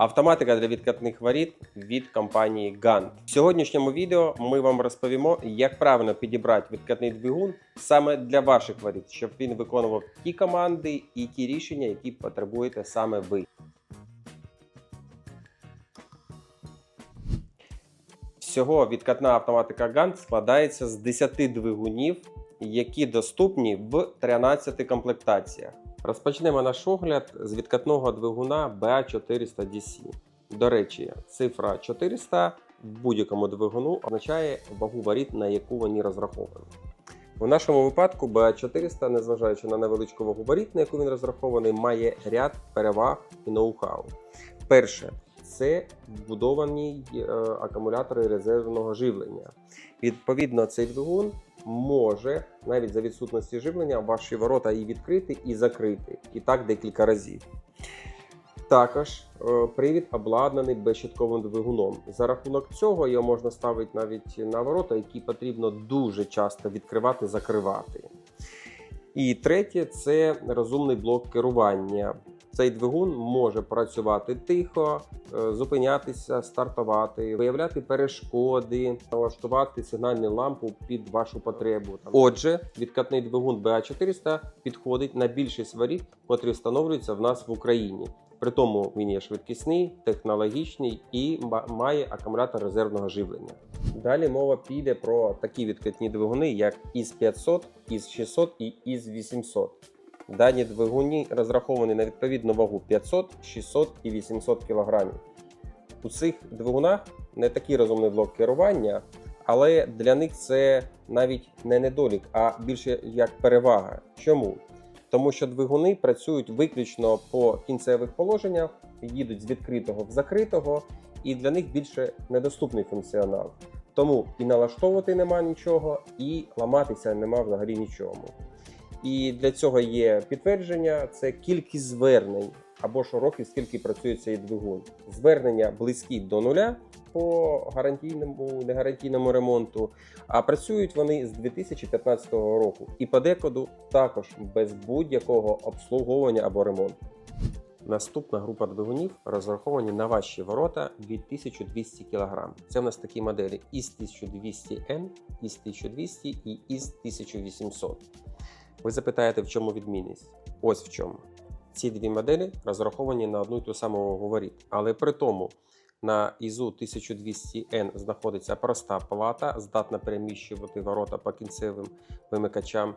Автоматика для відкатних воріт від компанії Gant. В сьогоднішньому відео ми вам розповімо, як правильно підібрати відкатний двигун саме для ваших воріт, щоб він виконував ті команди і ті рішення, які потребуєте саме ви. Всього відкатна автоматика Gant складається з 10 двигунів, які доступні в 13 комплектаціях. Розпочнемо наш огляд з відкатного двигуна BA400DC. До речі, цифра 400 в будь-якому двигуну означає вагу варіт, на яку вони розраховані. У нашому випадку BA400, незважаючи на невеличку вагу варіт, на яку він розрахований, має ряд переваг і ноу-хау. Перше, це вбудовані е, акумулятори резервного живлення. Відповідно, цей двигун може навіть за відсутності живлення ваші ворота і відкрити, і закрити. І так декілька разів. Також е, привід обладнаний безщитковим двигуном. За рахунок цього його можна ставити навіть на ворота, які потрібно дуже часто відкривати, закривати. І третє це розумний блок керування. Цей двигун може працювати тихо, е, зупинятися, стартувати, виявляти перешкоди, налаштувати сигнальну лампу під вашу потребу. Отже, відкатний двигун BA400 підходить на більшість воріт, котрі встановлюються в нас в Україні. При тому він є швидкісний, технологічний і ма- має акумулятор резервного живлення. Далі мова піде про такі відкатні двигуни, як ІС-500, ІС-600 і ІС-800. Дані двигуні розраховані на відповідну вагу 500, 600 і 800 кг. У цих двигунах не такий розумний блок керування, але для них це навіть не недолік, а більше як перевага. Чому? Тому що двигуни працюють виключно по кінцевих положеннях, їдуть з відкритого в закритого, і для них більше недоступний функціонал. Тому і налаштовувати нема нічого, і ламатися нема взагалі нічому. І для цього є підтвердження: це кількість звернень або ж років, скільки працює цей двигун. Звернення близькі до нуля по гарантійному, негарантійному ремонту. А працюють вони з 2015 року і подекуди також без будь-якого обслуговування або ремонту. Наступна група двигунів розраховані на важчі ворота від 1200 кг. Це в нас такі моделі ІС 1200N, ІС 1200 і ІС 1800. Ви запитаєте, в чому відмінність? Ось в чому. Ці дві моделі розраховані на одну й ту саму вагу воріт, але при тому на ІЗУ 1200N знаходиться проста плата, здатна переміщувати ворота по кінцевим вимикачам.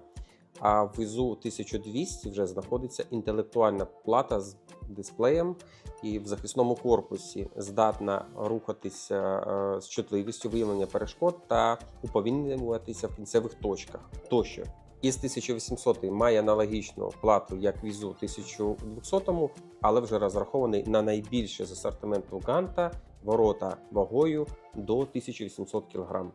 А в ІЗУ 1200 вже знаходиться інтелектуальна плата з дисплеєм і в захисному корпусі здатна рухатися е, з чутливістю виявлення перешкод та уповільнюватися в кінцевих точках тощо. ІС 1800 має аналогічну плату, як в ІЗУ 1200, але вже розрахований на найбільше з асортименту Ганта ворота вагою до 1800 кг.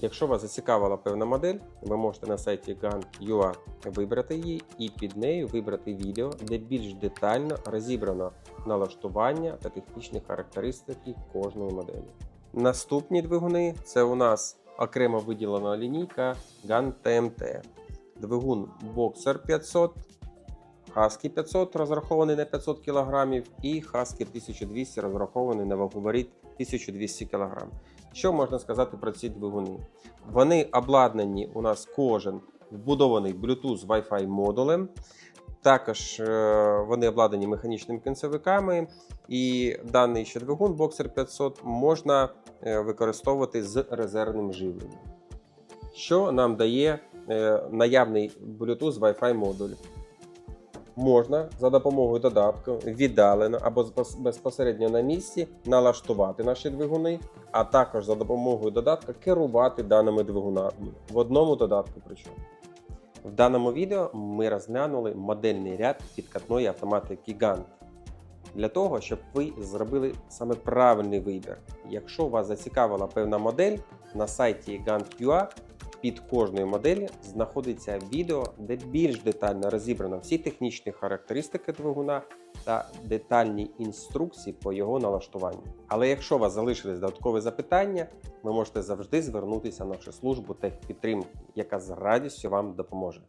Якщо вас зацікавила певна модель, ви можете на сайті Gant.ua вибрати її і під нею вибрати відео, де більш детально розібрано налаштування та технічні характеристики кожної моделі. Наступні двигуни це у нас окремо виділена лінійка Gant TMT. Двигун Boxer 500, Husky 500 розрахований на 500 кг і Husky 1200 розрахований на вагу воріт 1200 кг. Що можна сказати про ці двигуни? Вони обладнані у нас кожен вбудований Bluetooth Wi-Fi модулем. Також е, вони обладнані механічними кінцевиками, і даний ще двигун Boxer 500 можна е, використовувати з резервним живленням. Що нам дає е, наявний Bluetooth Wi-Fi модуль? Можна за допомогою додатку віддалено або безпосередньо на місці налаштувати наші двигуни, а також за допомогою додатка керувати даними двигунами в одному додатку. Причому в даному відео ми розглянули модельний ряд підкатної автоматики Gant для того, щоб ви зробили саме правильний вибір. Якщо вас зацікавила певна модель, на сайті Gigant.ua під кожною моделі знаходиться відео, де більш детально розібрано всі технічні характеристики двигуна та детальні інструкції по його налаштуванню. Але якщо у вас залишились додаткові запитання, ви можете завжди звернутися на нашу службу техпідтримки, яка з радістю вам допоможе.